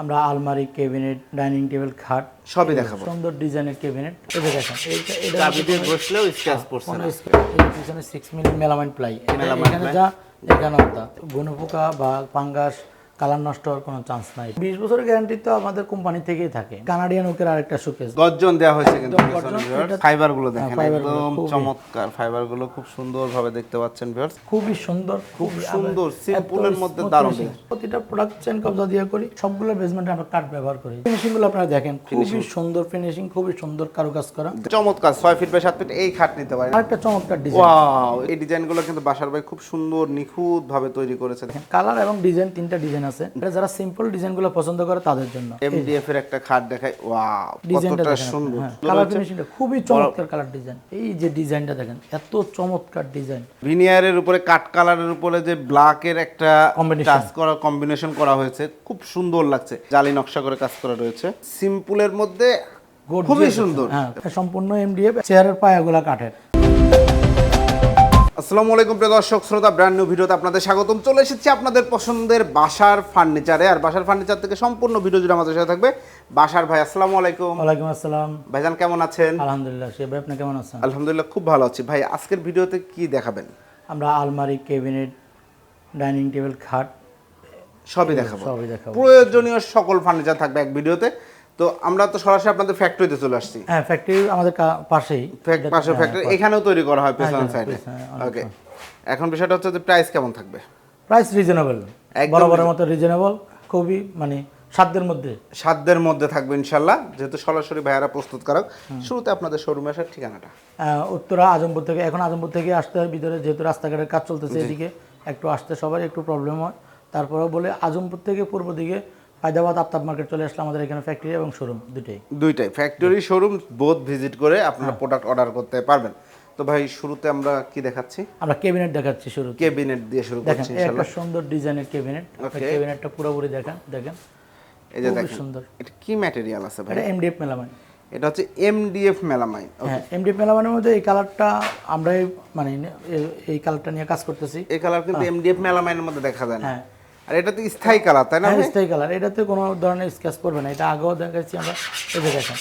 আমরা আলমারি cabinet dining table খাট সবই দেখাবো। সুন্দর ডিজাইনের ক্যাবিনেট। এটা দেখেন এটা চাবি দিয়ে বসলেও স্ক্র্যাচ পড়ছে না। এই পিছনে 6 মিলি মেলামাইন প্লাই। মেলামাইন এখানে। যা এখানে তা গুণপোকা বা পাঙ্গাস কালার নষ্ট হওয়ার কোনো চান্স নাই। বিশ বছরের গ্যারান্টি তো আমাদের কোম্পানি থেকেই থাকে। কানাডিয়ান ওকের আরেকটা সুকেস গর্জন দেওয়া হয়েছে কিন্তু ফাইবারগুলো দেখেন হ্যাঁ, একদম চমৎকার ফাইবারগুলো খুব সুন্দর ভাবে দেখতে পাচ্ছেন ভিউয়ার্স খুবই সুন্দর খুব সুন্দর, এত মধ্যে দারুণ প্রতিটা প্রোডাক্ট চেন কবজা দিয়ে করি সবগুলো বেসমেন্টে আমরা কাঠ ব্যবহার করি। ফিনিশিংগুলো আপনারা দেখেন খুবই সুন্দর ফিনিশিং খুবই সুন্দর কারুকাজ করা। চমৎকার ছয় ফিট বাই সাত ফিট এই খাট নিতে পারেন। আরেকটা চমৎকার ডিজাইন ওয়াও এই ডিজাইনগুলো কিন্তু বাসার ভাই খুব সুন্দর নিখুঁত ভাবে তৈরি করেছে। কালার এবং ডিজাইন তিনটা ডিজাইন আছে। এটা যারা সিম্পল ডিজাইনগুলো পছন্দ করে তাদের জন্য। এমডিএফ এর একটা খাট দেখায় ওয়াও কতটা সুন্দর। কালার ফিনিশিংটা খুবই চমৎকার কালার ডিজাইন এই যে ডিজাইনটা দেখেন এত চমৎকার ডিজাইন ভিনিয়ারের উপরে কাট কালারের উপরে যে ব্ল্যাকের একটা Combination। টাচ করা কম্বিনেশন করা হয়েছে খুব সুন্দর লাগছে। জালি নকশা করে কাজ করা রয়েছে। সিম্পলের মধ্যে খুবই সুন্দর। হ্যাঁ সম্পূর্ণ এমডিএফ চেয়ারের পায়াগুলা কাঠের। আসসালামু আলাইকুম প্রিয় দর্শক শ্রোতা ব্র্যান্ড নিউ ভিডিওতে আপনাদের স্বাগতম। চলে এসেছি আপনাদের পছন্দের বাসার ফার্নিচারে আর বাসার ফার্নিচার থেকে সম্পূর্ণ ভিডিও জুড়ে আমাদের সাথে থাকবে বাসার ভাই আসসালামু আলাইকুম। ওয়ালাইকুম আসসালাম। ভাইজান কেমন আছেন? আলহামদুলিল্লাহ সে ভাই আপনি কেমন আছেন? আলহামদুলিল্লাহ খুব ভালো আছি। ভাই আজকের ভিডিওতে কি দেখাবেন? আমরা আলমারি ক্যাবিনেট ডাইনিং টেবিল খাট সবই দেখাবো। সবই দেখাবো। প্রয়োজনীয় সকল ফার্নিচার থাকবে এক ভিডিওতে। তো আমরা তো সরাসরি আপনাদের ফ্যাক্টরিতে চলে আসছি। হ্যাঁ ফ্যাক্টরি আমাদের পাশেই। পাশে। ফ্যাক্টরি এখানেও তৈরি করা হয় পেছন হ্যাঁ, সাইডে ওকে এখন বিষয়টা হচ্ছে যে প্রাইস কেমন থাকবে? প্রাইস রিজনেবল বরাবরের মতো রিজনেবল খুবই মানে সাধ্যের মধ্যে। সাধ্যের মধ্যে থাকবে ইনশাল্লাহ যেহেতু সরাসরি ভাইয়ারা প্রস্তুত কারক। শুরুতে আপনাদের শোরুমে আসার ঠিকানাটা। উত্তরা আজমপুর থেকে এখন আজমপুর থেকে আসতে হয় ভিতরে যেহেতু রাস্তাঘাটের কাজ চলতেছে এদিকে একটু আসতে সবার একটু প্রবলেম হয়। তারপরেও বলে আজমপুর থেকে পূর্ব দিকে হায়দ্রাবাদ আফতাব মার্কেট চলে আসলে আমাদের এখানে ফ্যাক্টরি এবং শোরুম দুটোই দুইটাই। ফ্যাক্টরি শোরুম বোধ ভিজিট করে আপনারা প্রোডাক্ট অর্ডার করতে পারবেন। তো ভাই শুরুতে আমরা কি দেখাচ্ছি? আমরা ক্যাবিনেট দেখাচ্ছি শুরু কেবিনেট দিয়ে শুরু করছি এই একটা সুন্দর ডিজাইনের ক্যাবিনেট. ক্যাবিনেটটা পুরোপুরি দেখেন দেখেন। এই যে দেখেন সুন্দর। এটা কি ম্যাটেরিয়াল আছে ভাই? এটা এমডিএফ মেলামাইন এটা হচ্ছে এমডিএফ মেলামাইন হ্যাঁ এমডিএফ মেলামাইনের মধ্যে এই কালারটা আমরাই মানে এই কালারটা নিয়ে কাজ করতেছি। এই কালার কিন্তু এমডিএফ মেলামাইনের মধ্যে দেখা যায় না। হ্যাঁ আর এটা তো স্থায়ী কালার তাই না হ্যাঁ স্টাই কালার। এটাতে কোনো ধরনের স্ক্যাচ পড়বে না। এটা আগেও দেখাচ্ছি আমরা। এই যে দেখেন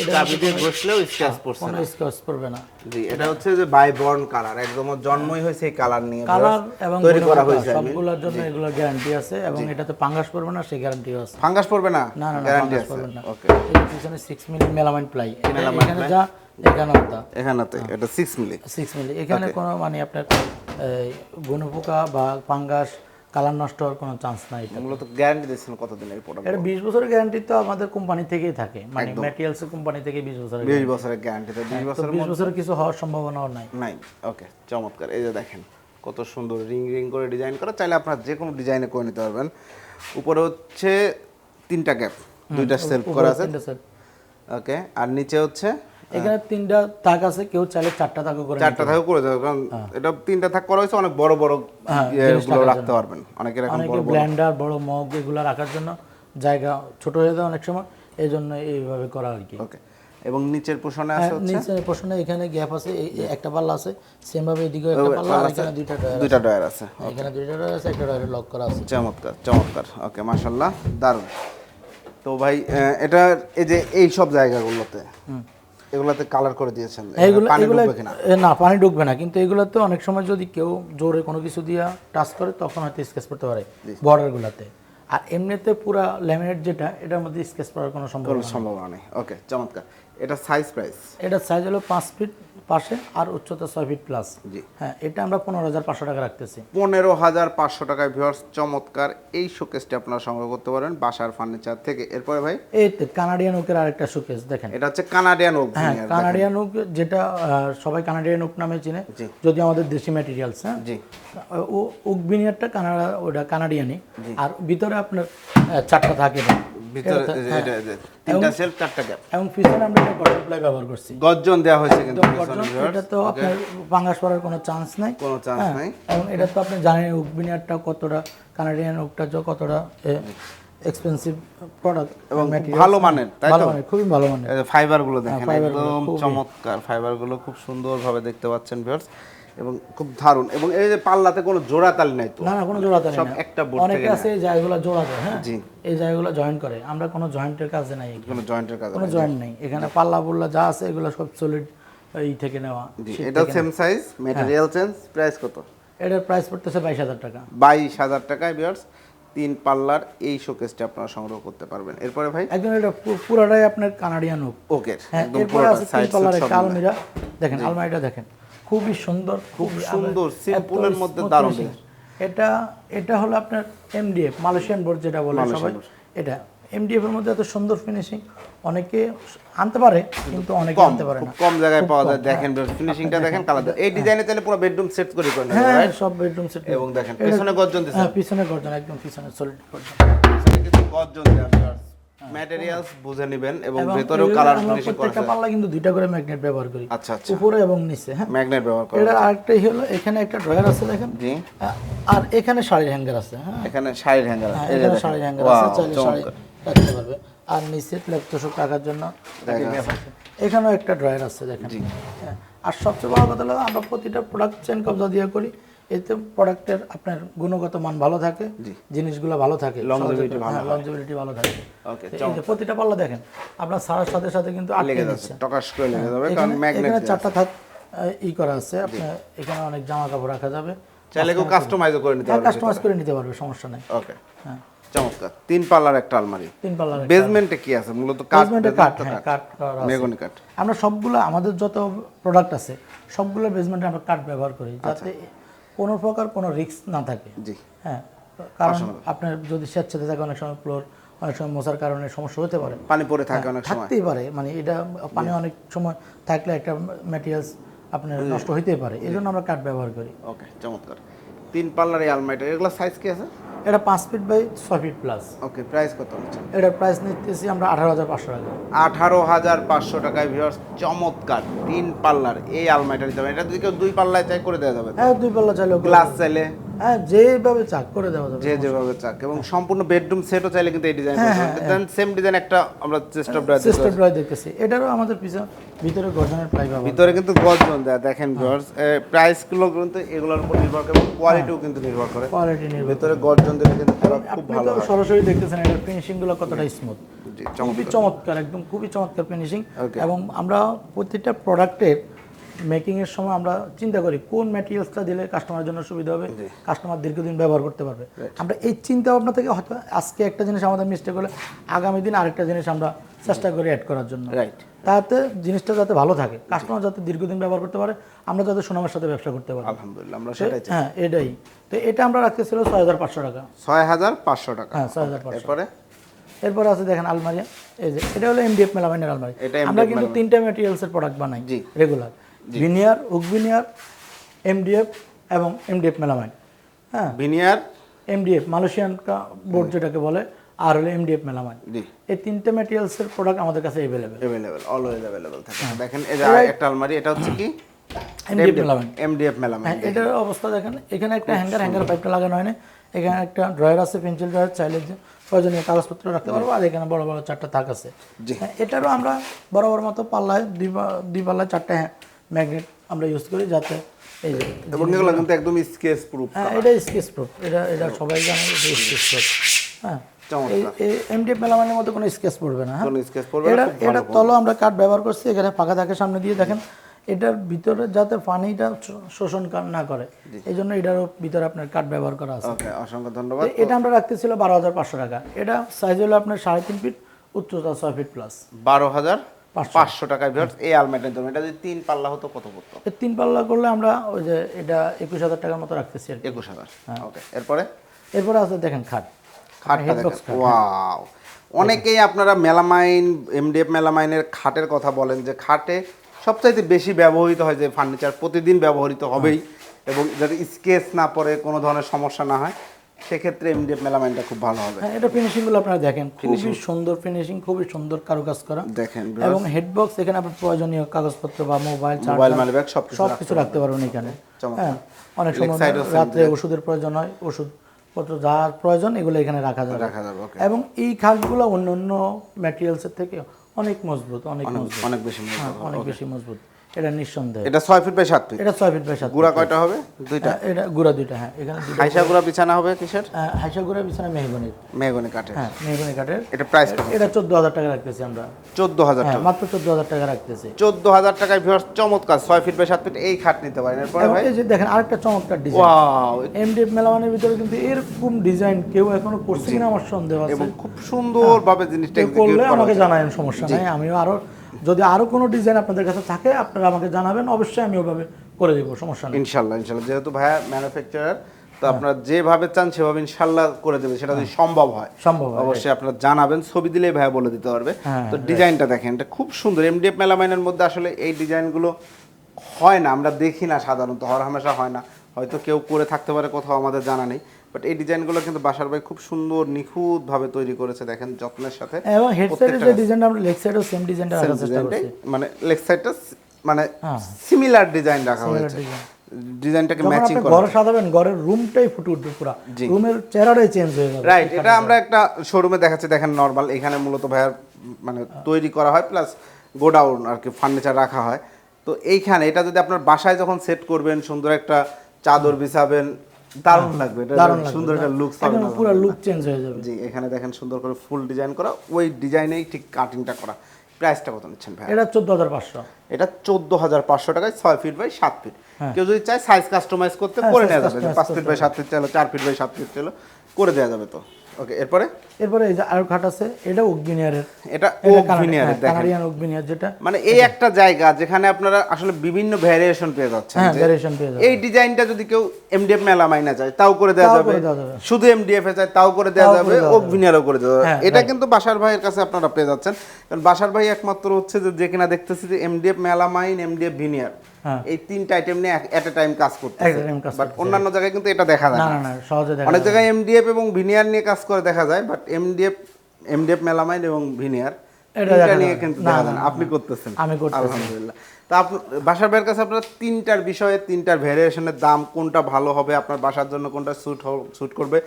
এটা চাবি দিয়ে বসলেও স্ক্র্যাচ পড়ছে কোনো না। স্ক্যাচ পড়বে না। জি এটা হচ্ছে যে বাই বর্ন কালার একদম জন্মই হয়েছে এই কালার নিয়ে কালার এবং তৈরি করা হয়েছে সবগুলোর জন্য এগুলো গ্যারান্টি আছে এবং এটাতে পাঙ্গাস পড়বে না সেই গ্যারান্টিও আছে। ফাঙ্গাস পড়বে না? না না গ্যারান্টি আছে না। ওকে এই পিছনে সিক্স মিলি মেলামাইন প্লাই এখানে যা এখানেতে এটা 6 মিলি সিক্স মিলি এখানে কোনো মানে আপনার গুণপোকা বা পাঙ্গাস কালার নষ্ট হওয়ার কোনো চান্স নাই মূলত গ্যারান্টি দিচ্ছেন কতদিন এই প্রোডাক্ট এটা বিশ বছরের গ্যারান্টি তো আমাদের কোম্পানি থেকেই থাকে। মানে ম্যাটেরিয়ালস কোম্পানি থেকে বিশ বছরের 20 বছরের গ্যারান্টি তো 20 তো বছরের বিশ বছরের কিছু হওয়ার সম্ভাবনাও নাই। নাই ওকে চমৎকার। এই যে দেখেন কত সুন্দর রিং রিং করে ডিজাইন করা। চাইলে আপনারা যে কোনো ডিজাইনে করে নিতে পারবেন। উপরে হচ্ছে তিনটা গ্যাপ দুইটা সেলফ করা আছে। ওকে আর নিচে হচ্ছে এখানে তিনটা থাক আছে কেউ চাইলে চারটা তাকও করে চারটা থাকও করে দেবে কারণ এটা তিনটা থাক করা হয়েছে অনেক বড় বড় হ্যাঁ, ইয়েগুলো রাখতে পারবেন অনেকের এখন অনেকে ব্লেন্ডার বড় মগ এগুলো রাখার জন্য জায়গা ছোট হয়ে যায় অনেক সময় এই জন্য এইভাবে করা আর কি। ওকে এবং নিচের পোষণে আছে হচ্ছে? নিচে প্রশ্নে এখানে গ্যাপ আছে একটা পাল্লা আছে সেম ভাবে এদিকেও একটা পাল্লা আর এখানে দুইটা ডয়ার দুইটা ডয়ার আছে এখানে দুইটা ডয়ার আছে একটা ডয়ারে লক করা আছে। চমৎকার চমৎকার ওকে মাশাল্লাহ দারুণ। তো ভাই এটা এই যে এই সব জায়গাগুলোতে এগুলোতে কালার করে দিয়েছেন এগুলো না পানি ঢুকবে না কিন্তু এগুলোতে অনেক সময় যদি কেউ জোরে কোনো কিছু দিয়ে টাচ করে তখন হয়তো স্কেচ করতে পারে বর্ডারগুলোতে আর এমনিতে পুরা ল্যামিনেট যেটা এটার মধ্যে স্কেচ করার কোনো সম্ভাবনা কোনো সম্ভাবনা নেই। ওকে চমৎকার। এটা সাইজ প্রাইস এটা সাইজ হলো পাঁচ ফিট পাশে আর উচ্চতা ছয় ফিট প্লাস জি। হ্যাঁ এটা আমরা পনেরো হাজার পাঁচশো টাকা রাখতেছি। পনেরো হাজার পাঁচশো টাকায় ভিউয়ার্স চমৎকার। এই শোকেসটি আপনারা সংগ্রহ করতে পারেন বাসার ফার্নিচার থেকে। এরপরে ভাই? এই কানাডিয়ান ওকের আরেকটা শোকেস দেখেন। এটা হচ্ছে কানাডিয়ান ওক হ্যাঁ কানাডিয়ান ওক যেটা সবাই কানাডিয়ান ওক নামে চিনে। যদি আমাদের দেশি ম্যাটেরিয়ালস হ্যাঁ। জি। ও ওক বিনিয়ারটা কানাডা ওটা কানাডিয়ানই আর ভিতরে আপনার চারটা থাকে না। ভিতরে এই যে এটা- এই যে তিনটা সেলফ চারটা গ্যাপ এবং পিছনে আমরা এটা গর্জন প্লাই ব্যবহার করছি। গর্জন দেওয়া হয়েছে কিন্তু গর্জন পিছনে viewers। এটা তো আপনার পাঙ্গাস পড়ার কোনো চান্স নাই। কোনো চান্স হ্যাঁ, নাই। এবং এটা তো আপনি জানেন ওক কতটা কানাডিয়ান কতটা এক্সপেন্সিভ প্রোডাক্ট এবং ভালো মানের তাই তো? মানে খুবই ভালো ফাইবারগুলো দেখেন একদম চমৎকার। ফাইবারগুলো খুব সুন্দর ভাবে দেখতে পাচ্ছেন ভিউয়ার্স এবং খুব দারুণ। এবং এই যে পাল্লাতে কোনো জোড়া তালি নাই তো। না না কোনো জোড়া তালি সব একটা বোর্ড অনেকে আছে এই জায়গাগুলো জোড়া দেয় হ্যাঁ? জি। এই জায়গাগুলো জয়েন করে। আমরা কোনো জয়েন্টের কাজে নাই কোনো জয়েন্টের কাজ কোনো জয়েন্ট নেই। এখানে পাল্লা বুল্লা যা আছে এগুলো সব সলিড এই থেকে নেওয়া। থেকে same size. Material change price কত? এটার প্রাইস পড়তেছে বাইশ হাজার টাকা। বাইশ হাজার টাকায় বিয়ার্স তিন পাল্লার এই শোকেসটা আপনারা সংগ্রহ করতে পারবেন। এরপরে ভাই? একদম এটা পুরাটাই আপনার কানাডিয়ান হুক ওকে একদম পুরোটা সাইড পাল্লার একটা আলমিরা। দেখেন আলমারিটা দেখেন। খুবই সুন্দর খুব সুন্দর, এর মধ্যে দারুণ এটা এটা হলো আপনার এমডিএফ মালয়েশিয়ান বোর্ড যেটা বলে সবাই। এটা এমডিএফ এর মধ্যে এত সুন্দর ফিনিশিং অনেকে আনতে পারে কিন্তু অনেকে আনতে পারে না। কম জায়গায় পাওয়া যায়। দেখেন ফিনিশিংটা দেখেন কালার এই ডিজাইনে তাহলে পুরো বেডরুম সেট করে করে হ্যাঁ সব বেডরুম সেট এবং দেখেন পেছনে গর্জন দিছে। হ্যাঁ পিছনে গর্জন একদম পিছনে সলিড গর্জন। পেছনে কিন্তু গর্জন দেওয়া ম্যাটেরিয়ালস বুঝে নেবেন এবং ভেতরেও কালার ফিনিশিং করা প্রত্যেকটা পাল্লা কিন্তু দুইটা করে ম্যাগনেট ব্যবহার করি। আচ্ছা আচ্ছা। উপরে এবং নিচে হ্যাঁ? ম্যাগনেট ব্যবহার করা এটা আরেকটাই হলো এখানে একটা ড্রয়ার আছে দেখেন। জি। আর এখানে শাড়ির হ্যাঙ্গার আছে হ্যাঁ? এখানে শাড়ির হ্যাঙ্গার হ্যাঁ, আছে এই যে এখানে শাড়ির হ্যাঙ্গার আছে চাইলে শাড়ি রাখতে পারবে। আর নিচে ল্যাপটপ রাখার জন্য একটা gap আছে। এখানেও একটা ড্রয়ার আছে দেখেন। হ্যাঁ, আর সবচেয়ে বড় কথা হলো আমরা প্রতিটা প্রোডাক্ট চেন কবজা দিয়ে করি। এতে প্রোডাক্টের আপনার গুণগত মান ভালো থাকে জিনিসগুলো ভালো থাকে Longevity ভালো থাকে। ওকে এই যে প্রতিটা পাল্লা দেখেন আপনার সারার সাথে সাথে কিন্তু আটকে যাচ্ছে টকাশ করে লেগে যাবে কারণ এখানে ম্যাগনেট এখানে চারটা থাক ই করা আছে আপনার এখানে অনেক জামা কাপড় রাখা যাবে। চাইলে কেউ কাস্টমাইজও করে নিতে হ্যাঁ পারবে কাস্টমাইজ করে নিতে পারবে সমস্যা নেই। ওকে হ্যাঁ। চমৎকার। তিন পাল্লার একটা আলমারি। তিন পাল্লার বেসমেন্টে কি আছে? মূলত কাঠ কাঠ হ্যাঁ কাঠ। করা মেগনি কাঠ। আমরা সবগুলো আমাদের যত প্রোডাক্ট আছে সবগুলো বেসমেন্টে আমরা কাঠ ব্যবহার করি যাতে কোনো প্রকার কোনো রিস্ক না থাকে। জি। হ্যাঁ কারণ আপনার যদি স্বেচ্ছাতে থাকে অনেক সময় ফ্লোর অনেক সময় মশার কারণে সমস্যা হতে পারে। পানি পড়ে থাকে অনেক সময়। থাকতেই পারে। মানে এটা পানি অনেক সময় থাকলে একটা ম্যাটেরিয়ালস আপনার নষ্ট হইতেই পারে। এই জন্য আমরা কাঠ ব্যবহার করি। ওকে চমৎকার। তিন পাল্লার এই আলমারিটা এগুলো সাইজ কি আছে? এটা পাঁচ ফিট বাই ছয় ফিট প্লাস ওকে প্রাইস কত হচ্ছে? এটার প্রাইস নিতেছি আমরা আঠারো হাজার পাঁচশো টাকা। আঠারো হাজার পাঁচশো টাকায় ভিউয়ার্স চমৎকার তিন পাল্লার এই আলমারিটা নিতে হবে এটা যদি কেউ দুই পাল্লায় চাই করে দেওয়া যাবে হ্যাঁ দুই পাল্লা চাইলে গ্লাস চাইলে? হ্যাঁ যেভাবে চাক করে দেওয়া যাবে যে যেভাবে চাক। এবং সম্পূর্ণ বেডরুম সেটও চাইলে কিন্তু এই ডিজাইন দেন সেম ডিজাইন একটা আমরা চেষ্টা করে সিস্টেম প্রায় দেখতেছি। এটারও আমাদের পিছনে ভিতরে গর্জনের প্রায় ব্যবহার ভিতরে কিন্তু গর্জন দেয় দেখেন ভিউয়ার্স প্রাইসগুলো কিন্তু এগুলোর উপর নির্ভর করে এবং কোয়ালিটিও কিন্তু নির্ভর করে। কোয়ালিটি নির্ভর ভিতরে গর্জন দিলে কিন্তু খুব ভালো হয়। সরাসরি দেখতেছেন এটার ফিনিশিংগুলো কতটা স্মুথ খুবই চমৎকার। একদম খুবই চমৎকার ফিনিশিং. এবং আমরা প্রতিটা প্রোডাক্টের মেকিং এর সময় আমরা চিন্তা করি কোন ম্যাটেরিয়ালসটা দিলে কাস্টমারের জন্য সুবিধা হবে কাস্টমার দীর্ঘদিন ব্যবহার করতে পারবে। আমরা এই চিন্তা ভাবনা থেকে হয়তো আজকে একটা জিনিস আমাদের মিস্টেক হলে আগামী দিন আরেকটা জিনিস আমরা চেষ্টা করি অ্যাড করার জন্য। রাইট তাতে জিনিসটা যাতে ভালো থাকে কাস্টমার যাতে দীর্ঘদিন ব্যবহার করতে পারে আমরা যাতে সুনামের সাথে ব্যবসা করতে পারি। আলহামদুলিল্লাহ আমরা সেটাই চাই। হ্যাঁ এটাই। তো এটা আমরা রাখতেছিল ছয় হাজার পাঁচশো টাকা। ছয় হাজার পাঁচশো টাকা। হ্যাঁ ছয় হাজার পাঁচশো। এরপরে? এরপরে আছে দেখেন আলমারি। এই যে এটা হলো এমডিএফ মেলামাইনের আলমারি। আমরা কিন্তু তিনটা ম্যাটেরিয়ালসের প্রোডাক্ট বানাই regular veneer oak veneer MDF এবং এমডিএফ মেলামাইন হ্যাঁ? ভিনিয়ার এমডিএফ মালয়েশিয়ান বোর্ড যেটাকে বলে আর হলো এমডিএফ মেলামাইন জি। এই তিনটে ম্যাটেরিয়ালসের প্রোডাক্ট আমাদের কাছে অ্যাভেলেবেল অ্যাভেলেবেল অলওয়েজ অ্যাভেলেবেল থাকে। হ্যাঁ। দেখেন এই যে একটা আলমারি এটা হচ্ছে কি? এমডিএফ মেলামাইন এমডিএফ মেলামাইন হ্যাঁ এটার অবস্থা দেখেন এখানে একটা হ্যাঙ্গার হ্যাঙ্গার পাইপটা লাগানো হয় না এখানে একটা ড্রয়ার আছে পেন্সিল ড্রয়ার চাইলে প্রয়োজনীয় কাগজপত্র রাখতে পারব। আর এখানে বড় বড় চারটা থাক আছে। হ্যাঁ, এটারও আমরা বড় বড় মতো পাল্লায় দুই দুই পাল্লায় চারটে ম্যাগনেট আমরা ইউজ করি যাতে এই যে এবং এগুলো কিন্তু একদম স্কেচ প্রুফ হ্যাঁ এটা স্কেচ প্রুফ এটা এটা সবাই জানে এটা স্কেচ প্রুফ হ্যাঁ এমডিএফ মেলামানের মধ্যে কোনো স্কেচ পড়বে না হ্যাঁ? এটা এটা তলো আমরা কাঠ ব্যবহার করছি এখানে ফাঁকা থাকে সামনে দিয়ে দেখেন। এটার ভিতরে যাতে পানিটা শোষণ না করে এই জন্য এটারও ভিতরে আপনার কাঠ ব্যবহার করা আছে। অসংখ্য ধন্যবাদ। এটা আমরা রাখতেছিল বারো হাজার পাঁচশো টাকা। এটা সাইজ হলো আপনার সাড়ে তিন ফিট উচ্চতা ছয় ফিট প্লাস বারো হাজার পাঁচশো। টাকায় ভিউয়ার্স এই আলমারিটার জন্য। এটা যদি তিন পাল্লা হতো কত পড়তো? তিন পাল্লা করলে আমরা ওই যে এটা একুশ হাজার টাকার মতো রাখতেছি আর একুশ হাজার হ্যাঁ। ওকে। এরপরে? এরপরে আছে দেখেন খাট। খাটটা Headbox ওয়াও। অনেকেই আপনারা মেলামাইন এমডিএফ মেলামাইনের খাটের কথা বলেন যে খাটে সবচাইতে বেশি ব্যবহৃত হয় যে ফার্নিচার প্রতিদিন ব্যবহৃত হবেই। এবং যাতে স্কেচ না পড়ে কোনো ধরনের সমস্যা না হয় সেক্ষেত্রে এমডিএফ মেলামাইনটা খুব ভালো হবে। হ্যাঁ এটা ফিনিশিংগুলো আপনারা দেখেন। খুবই সুন্দর ফিনিশিং খুবই সুন্দর কারুকাজ করা। দেখেন এবং হেডবক্স এখানে আপনার প্রয়োজনীয় কাগজপত্র বা মোবাইল মোবাইল মানি ব্যাগ সব কিছু রাখতে পারবেন এখানে। চমৎকার। হ্যাঁ অনেক সময় রাত্রে ওষুধের প্রয়োজন হয় ওষুধ ওষুধপত্র যার প্রয়োজন এগুলো এখানে রাখা যাবে। রাখা যাবে এবং এই খাটগুলো অন্য অন্য ম্যাটেরিয়ালসের থেকে অনেক মজবুত অনেক মজবুত। অনেক বেশি মজবুত। হ্যাঁ, অনেক বেশি মজবুত। এটা নিঃসন্দেহে। এটা ছয় ফিট বাই সাত ফিট এটা ছয় ফিট বাই সাত গুড়া কয়টা হবে? দুইটা। হ্যাঁ, এটা গুড়া দুইটা হ্যাঁ এখানে হাইসা গুড়া। বিছানা হবে কিসের? হাইসা গুড়া বিছানা মেহগনির। মেহগনি কাঠের। হ্যাঁ মেহগনি কাঠের। এটা প্রাইস এটা চোদ্দ হাজার টাকা রাখতেছি আমরা। চোদ্দ হাজার হ্যাঁ টাকা। মাত্র চোদ্দ হাজার টাকা রাখতেছি। চোদ্দ হাজার টাকায় ভিউয়ার্স চমৎকার ছয় ফিট বাই সাত ফিট এই খাট নিতে পারেন। এরপরে ভাই? যে দেখেন আরেকটা চমৎকার ডিজাইন ওয়াও এমডিএফ মেলামানের ভিতরে কিন্তু এরকম ডিজাইন কেউ এখনও করছে কিনা আমার সন্দেহ আছে। এবং খুব সুন্দরভাবে জিনিসটা করলে আমাকে। জানাবেন সমস্যা নাই। আমিও আরও যদি আরও কোনো ডিজাইন আপনাদের কাছে থাকে আপনারা আমাকে জানাবেন অবশ্যই আমি ওভাবে করে দেবো সমস্যা নেই। ইনশাল্লাহ ইনশাল্লাহ। যেহেতু ভাইয়া ম্যানুফ্যাকচারার তো আপনারা যেভাবে চান সেভাবে ইনশাল্লাহ করে দেবে সেটা যদি সম্ভব হয় সম্ভব অবশ্যই আপনারা জানাবেন ছবি দিলেই ভাইয়া বলে দিতে পারবে। হ্যাঁ, তো ডিজাইনটা দেখেন এটা খুব সুন্দর। এমডিএফ মেলামাইনের মধ্যে আসলে এই ডিজাইনগুলো হয় না আমরা দেখি না সাধারণত হর হামেশা হয় না। হয়তো কেউ করে থাকতে পারে কোথাও আমাদের জানা নেই। বাট এই ডিজাইনগুলো কিন্তু বাসার ভাই খুব সুন্দর নিখুঁতভাবে তৈরি করেছে দেখেন যত্নের সাথে এবং হেডসেটের যে ডিজাইনটা আমরা লেগ সাইডেও সেম ডিজাইনটা রাখার চেষ্টা করছি। মানে লেগ সাইডটা মানে হ্যাঁ। সিমিলার ডিজাইন রাখা হয়েছে। ডিজাইনটাকে ম্যাচিং করা ঘরে সাজাবেন ঘরের রুমটাই ফুটে উঠবে পুরো। রুমের চেহারাটাই চেঞ্জ হয়ে যাবে। রাইট এটা আমরা একটা শোরুমে দেখাচ্ছি দেখেন নরমাল এখানে মূলত ভাইয়ার মানে তৈরি করা হয় প্লাস গোডাউন আর কি ফার্নিচার রাখা হয়। তো এইখানে এটা যদি আপনার বাসায় যখন সেট করবেন সুন্দর একটা চাদর বিছাবেন দারুণ লাগবে এটা সুন্দর একটা লুক পাবেন পুরো লুক চেঞ্জ হয়ে যাবে। জি এখানে দেখেন সুন্দর করে ফুল ডিজাইন করা ওই ডিজাইনেই ঠিক কাটিংটা করা। প্রাইসটা কত নিচ্ছেন ভাই এটা চোদ্দ হাজার পাঁচশো। এটা চোদ্দ হাজার পাঁচশো টাকায় ছয় ফিট বাই সাত ফিট কেউ যদি চায় সাইজ কাস্টমাইজ করতে হ্যাঁ, করে নেওয়া যাবে। customize পাঁচ ফিট বাই সাত ফিট চাইলো চার ফিট বাই সাত ফিট চাইলো করে দেওয়া যাবে তো। ওকে এরপরে? এরপরে এই যে আরও খাট আছে এটা ওকবিনিয়ারের এটা ওক ভিনিয়ারের দেখেন। কানাডিয়ান ওকবিনিয়ার যেটা। মানে এই একটা জায়গা যেখানে আপনারা আসলে বিভিন্ন ভ্যারিয়েশন পেয়ে যাচ্ছেন হ্যাঁ যে ভ্যারিয়েশন পেয়ে যাবে এই ডিজাইনটা যদি কেউ এমডিএফ মেলা মাইনা চায় তাও করে দেওয়া যাবে। শুধু এমডিএফ এ চায় তাও করে দেওয়া যাবে ভিনিয়ারও করে দেওয়া যাবে। হ্যাঁ, এটা কিন্তু বাসার ভাইয়ের কাছে আপনারা পেয়ে যাচ্ছেন। কারণ বাসার ভাই একমাত্র হচ্ছে যে যে কিনা দেখতেছি যে এমডিএফ মেলামাইন এমডিএফ ভিনিয়ার। হ্যাঁ। এই তিনটা আইটেম নিয়ে এট এ টাইম কাজ করতে বাট অন্যান্য জায়গায় কিন্তু এটা দেখা যায় না না। সহজে দেখা অনেক জায়গায় এমডিএফ এবং ভিনিয়ার নিয়ে কাজ করে দেখা যায় বাট এমডিএফ এমডিএফ মেলামাইন এবং ভিনিয়ার এটা নিয়ে কিন্তু দেখা যায় আপনি করতেছেন। আমি করতেছি। আলহামদুলিল্লাহ। তা আপনার বাসার ভাইয়ের কাছে আপনার তিনটার বিষয়ে তিনটার ভ্যারিয়েশনের দাম কোনটা ভালো হবে আপনার বাসার জন্য কোনটা স্যুট স্যুট করবে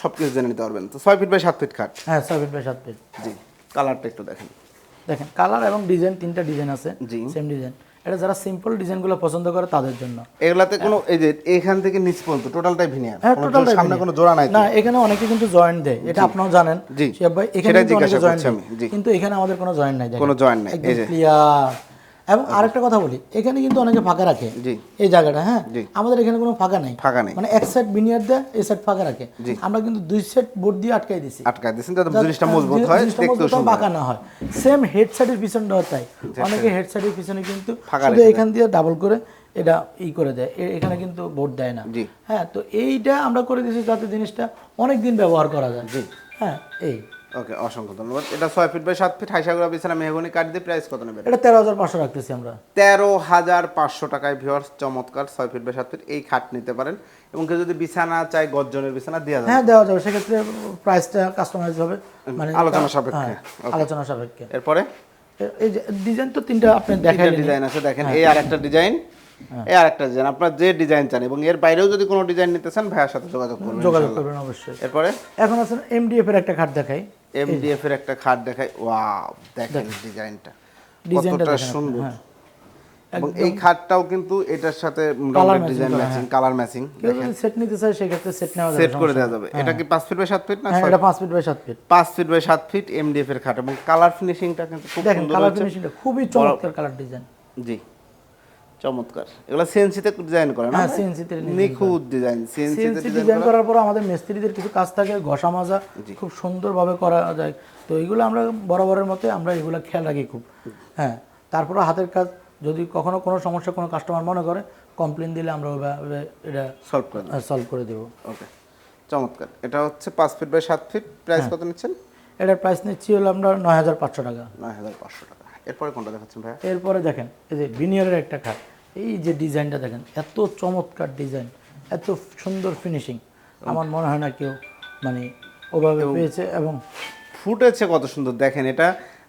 সব কিছু জেনে নিতে পারবেন। তো ছয় ফিট বাই সাত ফিট খাট। হ্যাঁ ছয় ফিট বাই সাত ফিট জি কালারটা একটু দেখেন। দেখেন কালার এবং ডিজাইন তিনটা ডিজাইন আছে। জি। সেম ডিজাইন এটা যারা সিম্পল ডিজাইনগুলো পছন্দ করে তাদের জন্য। এগুলাতে কোনো এই যে এখান থেকে নিচ পর্যন্ত টোটালটাই ভিনিয়ার হ্যাঁ কোনো টোটাল জোড়া- সামনে কোনো জোড়া নাই না এখানে অনেকে কিন্তু জয়েন্ট দেয় এটা আপনারাও জানেন। জি। ভাই এখানে কিন্তু অনেকে জয়েন্ট দেয়। কিন্তু এখানে আমাদের কোনো জয়েন্ট নাই। কোনো জয়েন্ট নাই, এই যে। ক্লিয়ার এবং আরেকটা কথা বলি এখানে কিন্তু অনেকে ফাঁকা রাখে এই জায়গাটা হ্যাঁ? আমাদের এখানে কোনো ফাঁকা নেই। ফাঁকা নেই। মানে এক সেট বিনিয়ার দেয় এই সেট ফাঁকা রাখে। আমরা কিন্তু দুই সেট বোর্ড দিয়ে আটকাই দিছি। আটকা দিচ্ছেন যাতে জিনিসটা মজবুত হয় হয়, সুন্দর। বাঁকা না হয় সেম হেডসেটের পিছনটাও তাই। অনেকে হেডসেটের পিছনে কিন্তু শুধু এখান দিয়ে। ডাবল করে এটা ই করে দেয়। এখানে কিন্তু বোর্ড দেয় না। হ্যাঁ তো এইটা আমরা করে দিয়েছি যাতে জিনিসটা অনেক দিন ব্যবহার করা যায়। জি। হ্যাঁ এই। ওকে অসংখ্য ধন্যবাদ। এটা ছয় ফিট বাই সাত ফিট বিছানা মেহগনি কাঠ দিয়ে প্রাইস কত নেবেন? এটা তেরো হাজার পাঁচশো রাখতেছি আমরা। তেরো হাজার পাঁচশো টাকায় ভিওর্স চমৎকার ছয় ফিট বাই সাত ফিট এই খাট নিতে পারেন। এবং কেউ যদি বিছানা চায় গজ্জনের বিছানা দেওয়া যাবে। হ্যাঁ দেওয়া যাবে। সেক্ষেত্রে প্রাইসটা কাস্টমাইজ হবে। মানে আলোচনা সাপেক্ষে। হ্যাঁ, আলোচনা সাপেক্ষে। এরপরে? এই যে ডিজাইন তো তিনটা আপনি দেখাই ডিজাইন আছে দেখেন এই আর একটা ডিজাইন এই আর একটা ডিজাইন আপনার যে ডিজাইন চান এবং এর বাইরেও যদি কোনো ডিজাইন নিতে চান ভাইয়ের সাথে যোগাযোগ করবেন যোগাযোগ করবেন অবশ্যই। এরপরে? এখন আছে এমডিএফ এর একটা খাট দেখাই। এমডিএফ এর একটা খাট দেখাই। ওয়াও দেখেন ডিজাইনটা। কতটা সুন্দর। হ্যাঁ। এবং এই খাটটাও কিন্তু এটার সাথে Colour design matching colour matching যদি সেট নিতে চায় সেক্ষেত্রে সেট নেওয়া যাবে সেট করে দেওয়া যাবে। এটা কি পাঁচ ফিট বাই সাত ফিট না হ্যাঁ এটা পাঁচ ফিট বাই সাত ফিট পাঁচ ফিট বাই সাত ফিট এমডিএফ এর খাট। এবং কালার ফিনিশিংটা কিন্তু খুব সুন্দর দেখেন কালার ফিনিশিংটা খুবই চমৎকার কালার ডিজাইন জি। চমৎকার। এগুলো সিএনসিতে ডিজাইন করা না হ্যাঁ, CNC তে নিখুঁত ডিজাইন সিএনসিতে ডিজাইন করার পর আমাদের মিস্ত্রিদের কিছু কাজ থাকে ঘষা মাজা খুব সুন্দরভাবে করা যায়। তো এইগুলো আমরা বরাবরের মতে আমরা এগুলো খেয়াল রাখি খুব। হ্যাঁ তারপরে হাতের কাজ যদি কখনো কোনো সমস্যা কোনো কাস্টমার মনে করে কমপ্লেন দিলে আমরা ওইভাবে এটা সলভ করে সলভ করে দেবো। ওকে চমৎকার। এটা হচ্ছে পাঁচ ফিট বাই সাত ফিট প্রাইস হ্যাঁ। কত নিচ্ছেন? এটার প্রাইস নিচ্ছি হলো আমরা নয় হাজার পাঁচশো টাকা। নয় হাজার পাঁচশো টাকা। এরপরে কোনটা দেখাচ্ছেন ভাইয়া এরপরে দেখেন এই যে ভিনিয়ারের একটা খাট এই যে ডিজাইনটা দেখেন এত চমৎকার ডিজাইন এত সুন্দর ফিনিশিং আমার মনে হয় না কেউ মানে ওভাবে পেয়েছে এবং ফুটেছে কত সুন্দর দেখেন এটা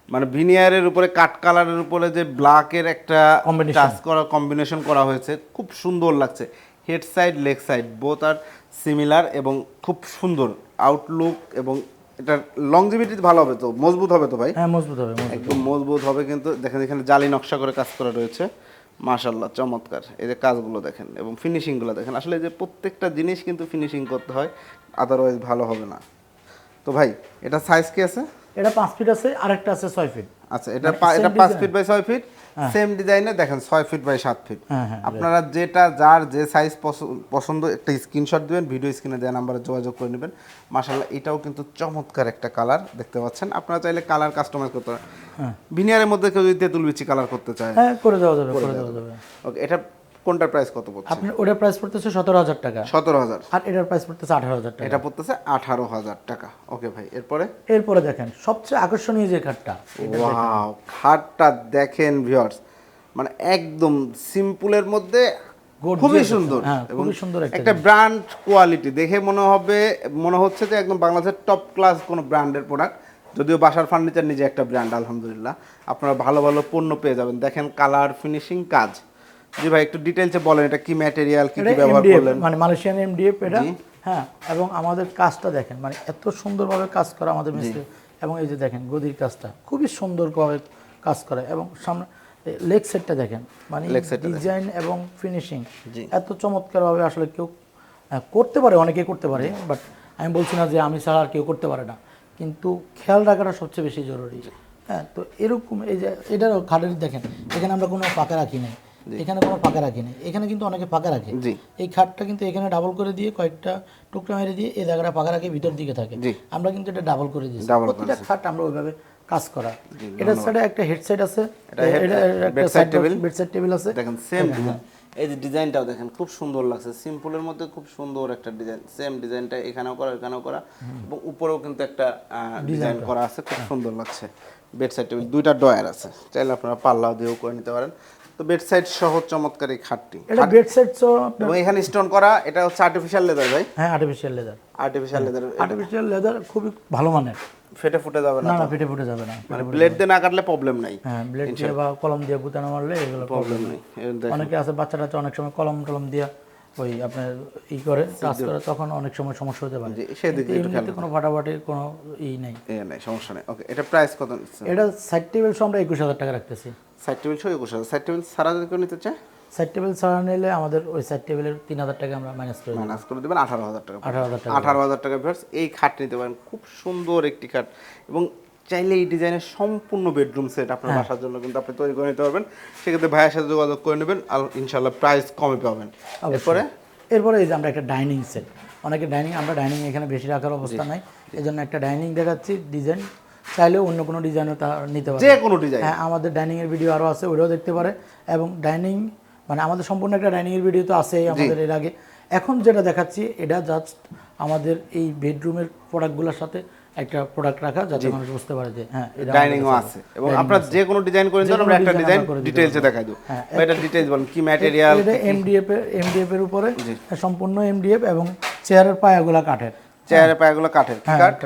মানে ভিনিয়ারের উপরে কাট কালারের উপরে যে ব্ল্যাকের একটা. টাচ করা কম্বিনেশন করা হয়েছে খুব সুন্দর লাগছে head side leg side both আর সিমিলার এবং খুব সুন্দর আউটলুক এবং এটার লংজিভিটি ভালো হবে তো মজবুত হবে তো ভাই? হ্যাঁ মজবুত হবে। একদম মজবুত হবে কিন্তু দেখেন এখানে জালি নকশা করে কাজ করা রয়েছে। মাশাল্লাহ চমৎকার। এই যে কাজগুলো দেখেন এবং ফিনিশিংগুলো দেখেন। আসলে এই যে প্রত্যেকটা জিনিস কিন্তু ফিনিশিং করতে হয় আদারওয়াইজ ভালো হবে না। তো ভাই এটা সাইজ কি আছে? এটা পাঁচ ফিট আছে আরেকটা আছে ছয় ফিট আচ্ছা এটা মানে এটা 5 ফিট বাই 6 ফিট সেম ডিজাইনে দেখেন 6 ফিট বাই 7 ফিট হ্যাঁ, হ্যাঁ, আপনারা যেটা যার যে সাইজ পছন্দ একটা স্ক্রিনশট দিবেন ভিডিও স্ক্রিনে দেওয়া নাম্বারে যোগাযোগ করে নেবেন। মাশাআল্লাহ এটাও কিন্তু চমৎকার একটা কালার দেখতে পাচ্ছেন। আপনারা চাইলে কালার কাস্টমাইজ করতে পারেন। বিনিয়ারের মধ্যে কেউ যদি তেতুল বিচি কালার করতে চায় হ্যাঁ করে দেওয়া যাবে করে দেওয়া যাবে। ওকে এটা কোনটার প্রাইস কত পড়ছে? আপনার ওটার প্রাইস পড়তেছে সতেরো হাজার টাকা। সতেরো হাজার। আর এটার প্রাইস পড়তেছে আঠারো হাজার টাকা। এটা পড়তেছে আঠারো হাজার টাকা। ওকে ভাই এরপরে? এরপরে দেখেন সবচেয়ে আকর্ষণীয় যে কাঠটা ওয়াও খাটটা দেখেন ভিউয়ার্স মানে একদম সিম্পলের মধ্যে Gorgeous খুবই সুন্দর। হ্যাঁ, এবং খুবই সুন্দর একটা একটা ব্র্যান্ড কোয়ালিটি দেখে মনে হবে মনে হচ্ছে যে একদম বাংলাদেশের টপ ক্লাস কোনো ব্র্যান্ডের প্রোডাক্ট যদিও বাসার ফার্নিচার নিজে একটা ব্র্যান্ড আলহামদুলিল্লাহ। আপনারা ভালো ভালো পণ্য পেয়ে যাবেন। দেখেন কালার ফিনিশিং কাজ। জি ভাই একটু ডিটেলসে বলেন এটা কি ম্যাটেরিয়াল কি কি ব্যবহার করলেন? মানে মালয়েশিয়ান এমডিএফ এটা হ্যাঁ এবং আমাদের কাজটা দেখেন মানে এত সুন্দরভাবে কাজ করা আমাদের মিস্ত্রি এবং এই যে দেখেন গদির কাজটা খুবই সুন্দরভাবে কাজ করা এবং সামনে লেগ সেটটা দেখেন মানে ডিজাইন এবং ফিনিশিং। এত চমৎকারভাবে আসলে কেউ করতে পারে অনেকেই করতে পারে বাট আমি বলছি না যে আমি ছাড়া আর কেউ করতে পারে না কিন্তু খেয়াল রাখাটা সবচেয়ে বেশি জরুরি। হ্যাঁ তো এরকম এই যে এটারও খাটের দেখেন এখানে আমরা কোনো ফাঁকা রাখি নাই। এখানে কোনো ফাঁকা রাখি নাই। এখানে কিন্তু অনেকে ফাঁকা রাখে। এই খাটটা কিন্তু এখানে ডাবল করে দিয়ে কয়েকটা টুকরা মেরে দিয়ে এই জায়গাটা ফাঁকা রাখে ভিতর দিকে থাকে। আমরা কিন্তু এটা ডাবল করে দিয়েছি। প্রতিটা খাট আমরা ওইভাবে কাজ করা। এটার সাইডে একটা হেডসেট আছে। এটা একটা table? বেডসাইড টেবিল আছে। দেখেন সেম এই যে ডিজাইনটাও দেখেন খুব সুন্দর লাগছে। সিম্পলের মধ্যে খুব সুন্দর একটা ডিজাইন। সেম ডিজাইনটা এখানেও করা এখানেও করা। এবং উপরেও কিন্তু একটা ডিজাইন করা। আছে। খুব সুন্দর লাগছে। বেড সাইড টেবিল দুইটা ডয়ার আছে। চাইলে আপনারা পাল্লাও দিয়েও করে নিতে পারেন। তো বেড সাইড সহ চমৎকার এই খাটটি। এটা বেডসাইড তো এবং এখানে স্টোন করা এটা হচ্ছে আর্টিফিশিয়াল লেদার ভাই। হ্যাঁ artificial leather artificial leather artificial leather খুবই ভালো মানের। ফেটে ফুটে যাবে না না ফেটে ফুটে যাবে না মানে ব্লেড দিয়ে না কাটলে প্রবলেম নাই। হ্যাঁ ব্লেড দিয়ে বা কলম দিয়ে গুতানো মারলে এগুলো প্রবলেম নেই। অনেকে আছে বাচ্চা টাচ্চা অনেক সময় কলম টলম দিয়ে ওই আপনার ই করে টাচ করে তখন অনেক সময় সমস্যা হতে পারে। সেদিকে একটু খেয়াল কোনো ফাটাফাটির কোনো ই নেই। এ নাই সমস্যা নেই। ওকে এটা প্রাইস কত এটা সাইড টেবিল আমরা একুশ হাজার টাকা রাখতেছি। সাইড টেবিল সহ একুশ হাজার সাইড টেবিল সারা যদি কেউ নিতে চায়? সাইড টেবিল ছাড়া নিলে আমাদের ওই সাইড টেবিলের তিন হাজার টাকা আমরা মাইনাস করে মাইনাস করে দেবেন আঠারো হাজার টাকা আঠারো হাজার টাকা। আঠারো হাজার টাকা ভিউয়ার্স এই খাট নিতে পারেন। খুব সুন্দর একটি খাট। এবং চাইলে এই ডিজাইনের সম্পূর্ণ বেডরুম সেট আপনার হ্যাঁ। বাসার জন্য কিন্তু আপনি তৈরি করে নিতে পারবেন। সেক্ষেত্রে ভাইয়ের সাথে যোগাযোগ করে নেবেন আর ইনশাল্লাহ প্রাইস কমে পাবেন। এরপরে? এরপরে এই যে আমরা একটা ডাইনিং সেট অনেকে ডাইনিং আমরা ডাইনিং এখানে বেশি রাখার অবস্থা নাই। এই জন্য একটা ডাইনিং দেখাচ্ছি ডিজাইন চাইলেও অন্য কোনো ডিজাইনও তা নিতে পারে। যে কোনো ডিজাইন হ্যাঁ আমাদের ডাইনিং এর ভিডিও আরও আছে ওইটাও দেখতে পারে। এবং ডাইনিং মানে আমাদের সম্পূর্ণ একটা ডাইনিং এর ভিডিও তো আছেই আমাদের এর আগে। এখন যেটা দেখাচ্ছি এটা জাস্ট আমাদের এই বেডরুমের প্রোডাক্টগুলোর সাথে একটা প্রোডাক্ট রাখা যাতে মানুষ বুঝতে পারে যে হ্যাঁ এটা ডাইনিংও আছে। এবং আপনার যে কোনো ডিজাইন করে দিতে আমরা একটা ডিজাইন ডিটেইলসে দেখাই দেবো হ্যাঁ, এটা ডিটেইলস বলেন কি ম্যাটেরিয়াল এটা এমডিএফ এর এমডিএফ এর উপরে সম্পূর্ণ এমডিএফ এবং চেয়ারের পায়াগুলা কাঠের। চেয়ারের পায়াগুলো কাঠের হ্যাঁ কাঠ।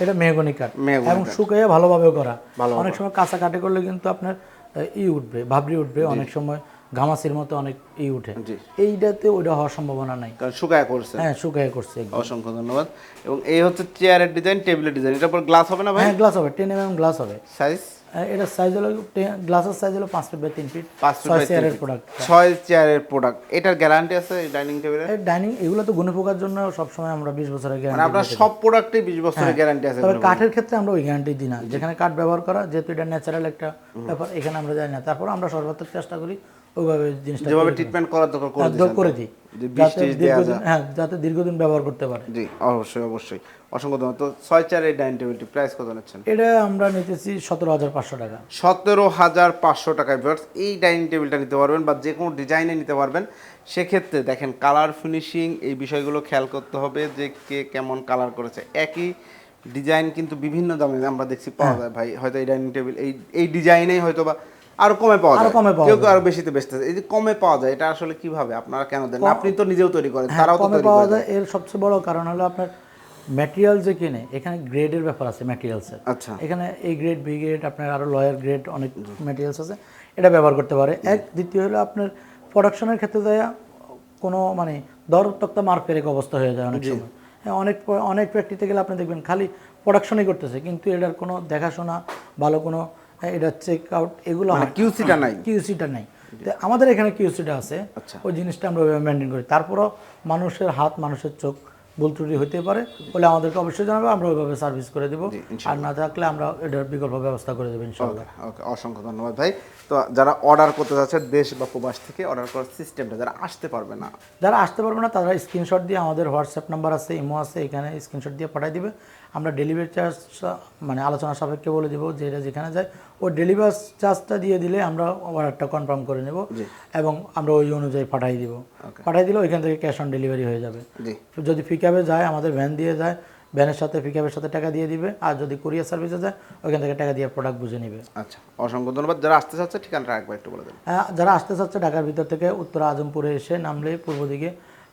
এটা মেহগনি কাঠ। এবং শুকিয়ে ভালোভাবে করা। অনেক সময় কাঁচা কাঠে করলে কিন্তু আপনার ই উঠবে ভাবরি উঠবে অনেক সময় ঘামাসির মতো অনেক ই উঠে। এইটাতে ওইটা হওয়ার সম্ভাবনা নাই। কারণ শুকায় করছে। হ্যাঁ শুকায় করছে অসংখ্য ধন্যবাদ। এবং এই হচ্ছে চেয়ারের ডিজাইন টেবিলের ডিজাইন এটার পর গ্লাস হবে না ভাই? হ্যাঁ গ্লাস হবে। টেন এমএম গ্লাস হবে। সাইজ এটার সাইজ হলো গ্লাসের সাইজ হলো পাঁচ ফিট বাই তিন ফিট ছয় চেয়ারের প্রোডাক্ট ছয় চেয়ারের প্রোডাক্ট এটার গ্যারান্টি আছে এই ডাইনিং টেবিলে ডাইনিং এগুলো তো গুণপোকার পোকার জন্য সবসময় আমরা বিশ বছরের মানে গ্যারান্টি আপনার সব প্রোডাক্টে বিশ বছরের গ্যারান্টি আছে তবে কাঠের ক্ষেত্রে আমরা ওই গ্যারান্টি দিই না। যেখানে কাঠ ব্যবহার করা যেহেতু এটা ন্যাচারাল একটা ব্যাপার এখানে আমরা যাই না। তারপর আমরা সর্বাত্মক চেষ্টা করি ওইভাবে জিনিসটা যেভাবে ট্রিটমেন্ট করার দরকার করে করে দিই। যাতে টিষ হ্যাঁ যাতে দীর্ঘদিন ব্যবহার করতে পারে। জি অবশ্যই অবশ্যই। অসংখ্য ধন্যবাদ। তো ছয় চেয়ারের ডাইনিং টেবিলটি প্রাইস কত নিচ্ছেন? এটা আমরা নিতেছি সতেরো হাজার পাঁচশো টাকা। সতেরো হাজার পাঁচশো টাকায় ভিউয়ার্স এই ডাইনিং টেবিলটা নিতে পারবেন বা যে কোনো ডিজাইনে নিতে পারবেন। সেক্ষেত্রে দেখেন কালার ফিনিশিং এই বিষয়গুলো খেয়াল করতে হবে যে কে কেমন কালার করেছে। একই ডিজাইন কিন্তু বিভিন্ন দামে আমরা দেখছি পাওয়া হ্যাঁ। যায়। ভাই হয়তো এই ডাইনিং টেবিল এই এই ডিজাইনেই হয়তো বা আরও কমে পাওয়া যায়। কমে পাওয়া কেউ আরও বেশিতে বেচতেছে এই যে কমে পাওয়া যায় এটা আসলে কীভাবে আপনারা কেন দেন? আপনি তো নিজেও তৈরি করেন তারাও তো হ্যাঁ, কমে পাওয়া যায়। এর সবচেয়ে বড় কারণ হলো আপনার ম্যাটেরিয়াল যে কিনে এখানে গ্রেডের ব্যাপার আছে ম্যাটেরিয়ালসের আচ্ছা। এখানে এই গ্রেড বি গ্রেড আপনার আরও লয়ার গ্রেড অনেক ম্যাটেরিয়ালস আছে। এটা ব্যবহার করতে পারে। এক দ্বিতীয় হলো আপনার প্রোডাকশনের ক্ষেত্রে দেয়া কোনো মানে দর তক্তা মার ফেরেক অবস্থা হয়ে যায় অনেক সময়। হ্যাঁ অনেক অনেক ফ্যাক্টরিতে গেলে আপনি দেখবেন খালি প্রোডাকশনই করতেছে কিন্তু এটার কোনো দেখাশোনা ভালো কোনো হ্যাঁ, এটা চেক আউট এগুলো মানে হয়। কিউসিটা নাই? কিউসিটা নাই। তো আমাদের এখানে কিউসিটা আছে। আচ্ছা। ওই জিনিসটা আমরা মেনটেন করি। তারপরও মানুষের হাত মানুষের চোখ ভুল ত্রুটি হতে পারে। বলে আমাদেরকে অবশ্যই জানাবে আমরা ওইভাবে সার্ভিস করে দেবো। আর না থাকলে আমরা এটার বিকল্প ব্যবস্থা করে দেবো ইনশাল্লাহ। ওকে অসংখ্য ধন্যবাদ ভাই। তো যারা অর্ডার করতে যাচ্ছে দেশ বা প্রবাস থেকে অর্ডার করার সিস্টেমটা যারা আসতে পারবে না। যারা আসতে পারবে না তারা স্ক্রিনশট দিয়ে আমাদের হোয়াটসঅ্যাপ নাম্বার আছে ইমো আছে এখানে স্ক্রিনশট দিয়ে পাঠিয়ে দিবে। আমরা ডেলিভারি চার্জ মানে আলোচনা সাপেক্ষে বলে দিব যে এটা যেখানে যায় ও ডেলিভারি চার্জটা দিয়ে দিলে আমরা অর্ডারটা কনফার্ম করে নেব এবং আমরা ওই অনুযায়ী পাঠিয়ে দিব। পাঠিয়ে দিলে ওইখান থেকে ক্যাশ অন ডেলিভারি হয়ে যাবে। যদি পিকআপে যায় আমাদের ভ্যান দিয়ে যায় ভ্যানের সাথে পিকআপের সাথে টাকা দিয়ে দিবে আর যদি কুরিয়ার সার্ভিসে যায় ওইখান থেকে টাকা দিয়ে প্রোডাক্ট বুঝে নেবে। আচ্ছা অসংখ্য ধন্যবাদ। যারা আসতে চাচ্ছে ঠিকানাটা একবার একটু বলে দেন হ্যাঁ, যারা আসতে চাচ্ছে ঢাকার ভিতর থেকে উত্তর আজমপুরে এসে নামলে পূর্ব দিকে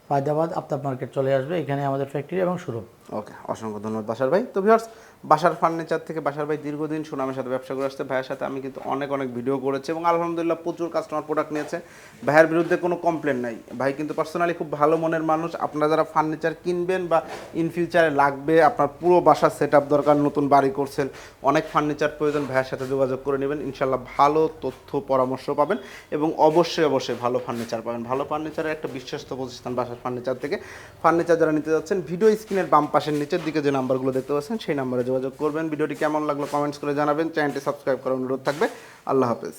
ফায়দাবাদ আফতাব মার্কেট চলে আসবে। এখানে আমাদের ফ্যাক্টরি এবং শোরুম ওকে, অসংখ্য ধন্যবাদ বাসার ভাই। তো ভিউয়ার্স, বাসার ফার্নিচার থেকে বাসার ভাই দীর্ঘদিন সুনামের সাথে ব্যবসা করে আসছে। ভাইয়ের সাথে আমি কিন্তু অনেক অনেক ভিডিও করেছি এবং আলহামদুলিল্লাহ প্রচুর কাস্টমার প্রোডাক্ট নিয়েছে। ভাইয়ের বিরুদ্ধে কোনো কমপ্লেন নাই। ভাই কিন্তু পার্সোনালি খুব ভালো মনের মানুষ। আপনারা যারা ফার্নিচার কিনবেন বা ইন ফিউচারে লাগবে, আপনার পুরো বাসার সেট দরকার, নতুন বাড়ি করছেন, অনেক ফার্নিচার প্রয়োজন, ভাইয়ের সাথে যোগাযোগ করে নেবেন। ইনশাল্লাহ ভালো তথ্য, পরামর্শ পাবেন এবং অবশ্যই অবশ্যই ভালো ফার্নিচার পাবেন। ভালো ফার্নিচারের একটা বিশ্বস্ত প্রতিষ্ঠান বাসার ফার্নিচার থেকে। ফার্নিচার যারা নিতে যাচ্ছেন ভিডিও স্ক্রিনের বাম পাশের নিচের দিকে যে নাম্বারগুলো দেখতে পাচ্ছেন, সেই নাম্বারে যোগাযোগ করবেন। ভিডিওটি কেমন লাগল কমেন্টস করে জানাবেন। চ্যানেলটি সাবস্ক্রাইব করার অনুরোধ থাকবে। আল্লাহ হাফেজ।